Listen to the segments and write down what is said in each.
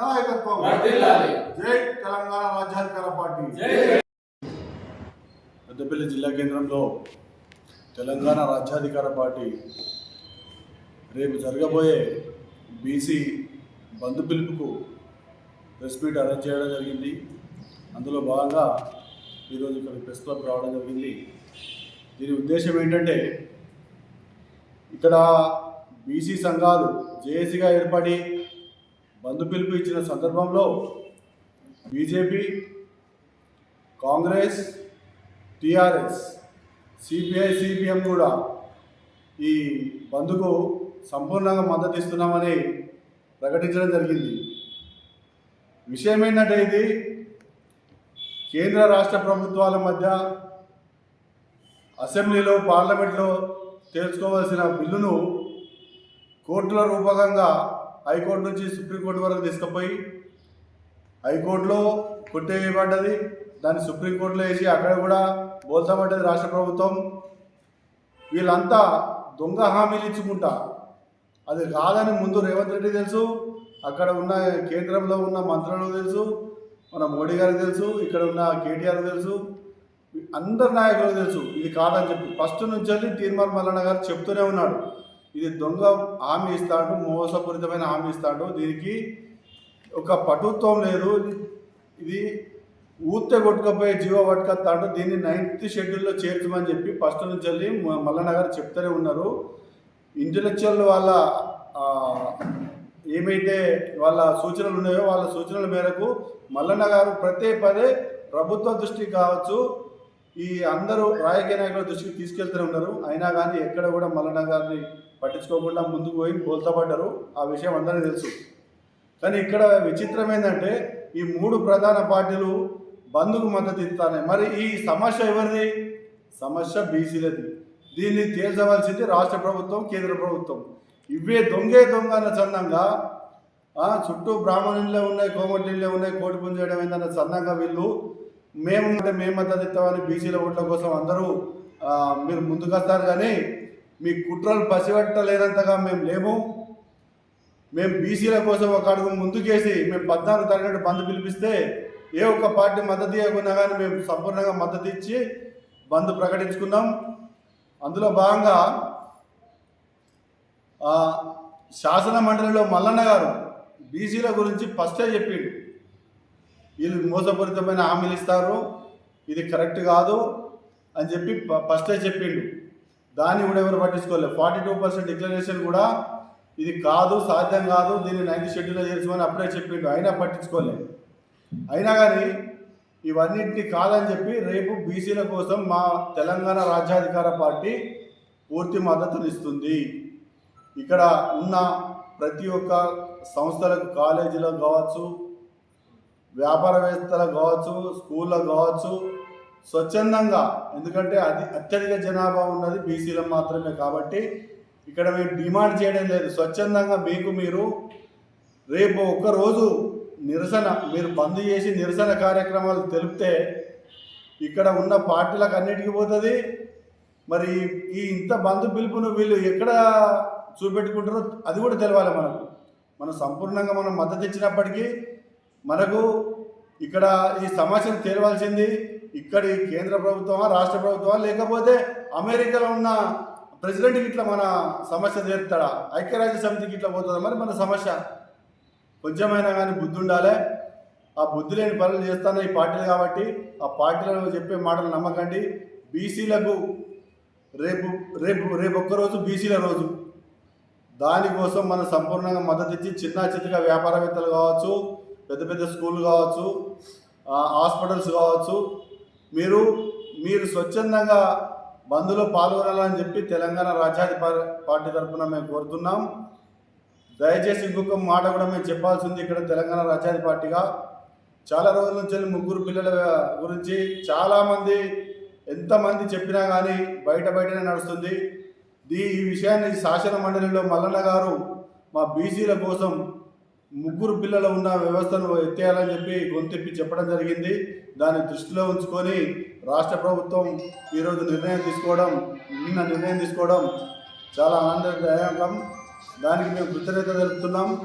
నాయకత్వం. జై తెలంగాణ రాజ్యాధికార పార్టీ. పెద్దపల్లి జిల్లా కేంద్రంలో తెలంగాణ రాజ్యాధికార పార్టీ రేపు జరగబోయే బీసీ బంధు పిలుపుకు ప్రెస్ మీట్ అరేంజ్ చేయడం జరిగింది. అందులో భాగంగా ఈరోజు ఇక్కడ ప్రెస్ క్లబ్ రావడం జరిగింది. దీని ఉద్దేశం ఏంటంటే ఇక్కడ బీసీ సంఘాలు జేఏసీగా ఏర్పడి బంధు పిలుపు ఇచ్చిన సందర్భంలో BJP Congress TRS CPI CPM కూడా ఈ బంద్కు సంపూర్ణంగా మద్దతు ఇస్తున్నామని ప్రకటించడం జరిగింది. విషయం ఏంటంటే ఇది కేంద్ర రాష్ట్ర ప్రభుత్వాల మధ్య అసెంబ్లీలో పార్లమెంట్లో తేల్చుకోవాల్సిన బిల్లును కోర్టుల రూపకంగా హైకోర్టు నుంచి సుప్రీంకోర్టు వరకు తీసుకుపోయి హైకోర్టులో కొట్టేయబడ్డది దాన్ని సుప్రీంకోర్టులో వేసి అక్కడ కూడా బోల్తాపడ్డది రాష్ట్ర ప్రభుత్వం. వీళ్ళంతా దొంగ హామీలు ఇచ్చుకుంటా. అది కాదని ముందు రేవంత్ రెడ్డి తెలుసు అక్కడ ఉన్న కేంద్రంలో ఉన్న మంత్రులకు తెలుసు మన మోడీ గారికి తెలుసు ఇక్కడ ఉన్న కేటీఆర్ తెలుసు అందరి నాయకులకు తెలుసు. ఇది కాదని చెప్పి ఫస్ట్ నుంచి వెళ్ళి తీర్మార్ మల్లన్న గారు చెప్తూనే ఉన్నాడు. ఇది దొంగ హామీ ఇస్తాడు మోసపూరితమైన హామీ ఇస్తాడు. దీనికి ఒక పటుత్వం లేదు. ఇది- ఇది ఊతే కొట్టుకపోయే జీవో పట్టుకొస్తాడు. దీన్ని నైన్త్ షెడ్యూల్లో చేర్చమని చెప్పి ఫస్ట్ నుంచి వెళ్ళి మ- మల్లన్న గారు చెప్తూనే ఉన్నారు. ఇంటలెక్చువల్ వాళ్ళ ఏమైతే వాళ్ళ సూచనలు ఉన్నాయో వాళ్ళ సూచనల మేరకు మల్లన్న గారు ప్రతి పదే ప్రభుత్వ దృష్టికి కావచ్చు ఈ అందరూ రాజకీయ నాయకుల దృష్టికి తీసుకెళ్తూనే ఉన్నారు. అయినా కానీ ఎక్కడ కూడా మల్లన్న గారిని పట్టించుకోకుండా ముందుకు పోయి బోల్తపడ్డారు ఆ విషయం అందరికీ తెలుసు. కానీ ఇక్కడ విచిత్రం ఏంటంటే ఈ మూడు ప్రధాన పార్టీలు బంధుకు మద్దతు ఇస్తాయి మరి ఈ సమస్య ఎవరిది? సమస్య బీసీలది. దీన్ని తేల్చవలసింది రాష్ట్ర ప్రభుత్వం కేంద్ర ప్రభుత్వం. ఇవే దొంగే దొంగ అన్న చందంగా చుట్టూ బ్రాహ్మణులే ఉన్నాయి కోమటిలే ఉన్నాయి కోటి పుంజ చేయడం ఏందన్న చందంగా వీళ్ళు మేము అంటే మేము మద్దతు ఇస్తామని బీసీల ఓట్ల కోసం అందరూ మీరు ముందుకొస్తారు. కానీ మీ కుట్రలు పసిపెట్టలేనంతగా మేము లేము. మేము బీసీల కోసం ఒక అడుగు ముందుకేసి మేము పద్నాలుగు తరగతి బంద్ పిలిపిస్తే ఏ ఒక్క పార్టీ మద్దతు ఇవ్వకుండా కానీ మేము సంపూర్ణంగా మద్దతు ఇచ్చి బంద్ ప్రకటించుకున్నాం. అందులో భాగంగా శాసన మండలిలో మల్లన్న గారు బీసీల గురించి ఫస్టే చెప్పిండు. వీళ్ళు మోసపూరితమైన హామీలు ఇస్తారు. ఇది కరెక్ట్ కాదు అని చెప్పి ఫస్టే చెప్పిండు. దాన్ని కూడా ఎవరు పట్టించుకోలేదు. ఫార్టీ టూ పర్సెంట్ డిక్లరేషన్ కూడా ఇది కాదు సాధ్యం కాదు దీన్ని నైన్త్ షెడ్యూల్లో చేర్చమని అప్పుడే చెప్పిండు. అయినా పట్టించుకోలేదు. అయినా కానీ ఇవన్నింటినీ కాదని చెప్పి రేపు బీసీల కోసం మా తెలంగాణ రాజ్యాధికార పార్టీ పూర్తి మద్దతునిస్తుంది ఇక్కడ ఉన్న ప్రతి ఒక్క సంస్థలకు కాలేజీలకు కావచ్చు వ్యాపారవేత్తలకు కావచ్చు స్కూళ్ళకు కావచ్చు స్వచ్ఛందంగా ఎందుకంటే అది అత్యధిక జనాభా ఉన్నది బీసీలో మాత్రమే కాబట్టి ఇక్కడ మేము డిమాండ్ చేయడం లేదు. స్వచ్ఛందంగా మీకు మీరు రేపు ఒక్కరోజు నిరసన మీరు బంద్ చేసి నిరసన కార్యక్రమాలు తెలిపితే ఇక్కడ ఉన్న పార్టీలకు అన్నిటికీ పోతుంది. మరి ఈ ఇంత బంధు పిలుపును వీళ్ళు ఎక్కడ చూపెట్టుకుంటారో అది కూడా తెలవాలి మనకు. మనం సంపూర్ణంగా మనం మద్దతు ఇచ్చినప్పటికీ మనకు ఇక్కడ ఈ సమస్యను తేలవలసింది ఇక్కడి కేంద్ర ప్రభుత్వమా రాష్ట్ర ప్రభుత్వమా లేకపోతే అమెరికాలో ఉన్న ప్రెసిడెంట్కి ఇట్లా మన సమస్య తీరుతాడా? ఐక్యరాజ్య సమితికి ఇట్లా పోతుందా? మరి మన సమస్య. కొంచెమైనా కానీ బుద్ధి ఉండాలి. ఆ బుద్ధి లేని పనులు చేస్తాను ఈ పార్టీలు కాబట్టి ఆ పార్టీలలో చెప్పే మాటలు నమ్మకండి. బీసీలకు రేపు రేపు రేపు ఒక్కరోజు బీసీల రోజు. దానికోసం మనం సంపూర్ణంగా మద్దతు ఇచ్చి చిన్న చిన్నగా వ్యాపారవేత్తలు కావచ్చు పెద్ద పెద్ద స్కూళ్ళు కావచ్చు హాస్పిటల్స్ కావచ్చు మీరు మీరు స్వచ్ఛందంగా బంద్లో పాల్గొనాలని చెప్పి తెలంగాణ రాజ్యాధికార పార్టీ తరఫున మేము కోరుతున్నాం. దయచేసి ఇంకొక మాట కూడా మేము చెప్పాల్సింది ఇక్కడ తెలంగాణ రాజ్యాధి పార్టీగా. చాలా రోజుల నుంచి ముగ్గురు పిల్లల గురించి చాలామంది ఎంతమంది చెప్పినా కానీ బయట బయటనే నడుస్తుంది. దీ ఈ విషయాన్ని శాసన మండలిలో మల్లన్న గారు మా బీసీల కోసం ముగ్గురు పిల్లలు ఉన్న వ్యవస్థను ఎత్తేయాలని చెప్పి గొంతెప్పి చెప్పడం జరిగింది. దాన్ని దృష్టిలో ఉంచుకొని రాష్ట్ర ప్రభుత్వం ఈరోజు నిర్ణయం తీసుకోవడం నిన్న నిర్ణయం తీసుకోవడం చాలా ఆనందదాయకం. దానికి మేము కృతజ్ఞత తెలుపుతున్నాం.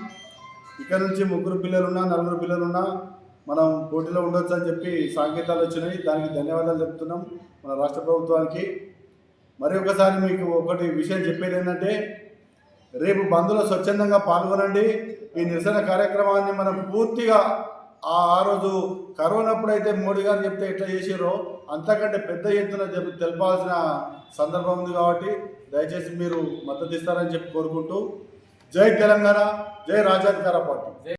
ఇక్కడ నుంచి ముగ్గురు పిల్లలున్నా నలుగురు పిల్లలున్నా మనం పోటీలో ఉండొచ్చు అని చెప్పి సాంకేతాలు వచ్చినాయి. దానికి ధన్యవాదాలు చెప్తున్నాం మన రాష్ట్ర ప్రభుత్వానికి. మరి ఒకసారి మీకు ఒకటి విషయం చెప్పేది ఏంటంటే రేపు బంద్లో స్వచ్ఛందంగా పాల్గొనండి. ఈ నిరసన కార్యక్రమాన్ని మనం పూర్తిగా ఆ ఆ రోజు కరోనప్పుడైతే మోడీ గారు చెప్తే ఎట్లా చేసారో అంతకంటే పెద్ద ఎత్తున తెలపాల్సిన సందర్భం ఉంది కాబట్టి దయచేసి మీరు మద్దతు ఇస్తారని చెప్పి కోరుకుంటూ జై తెలంగాణ జై రాజాధికార పార్టీ.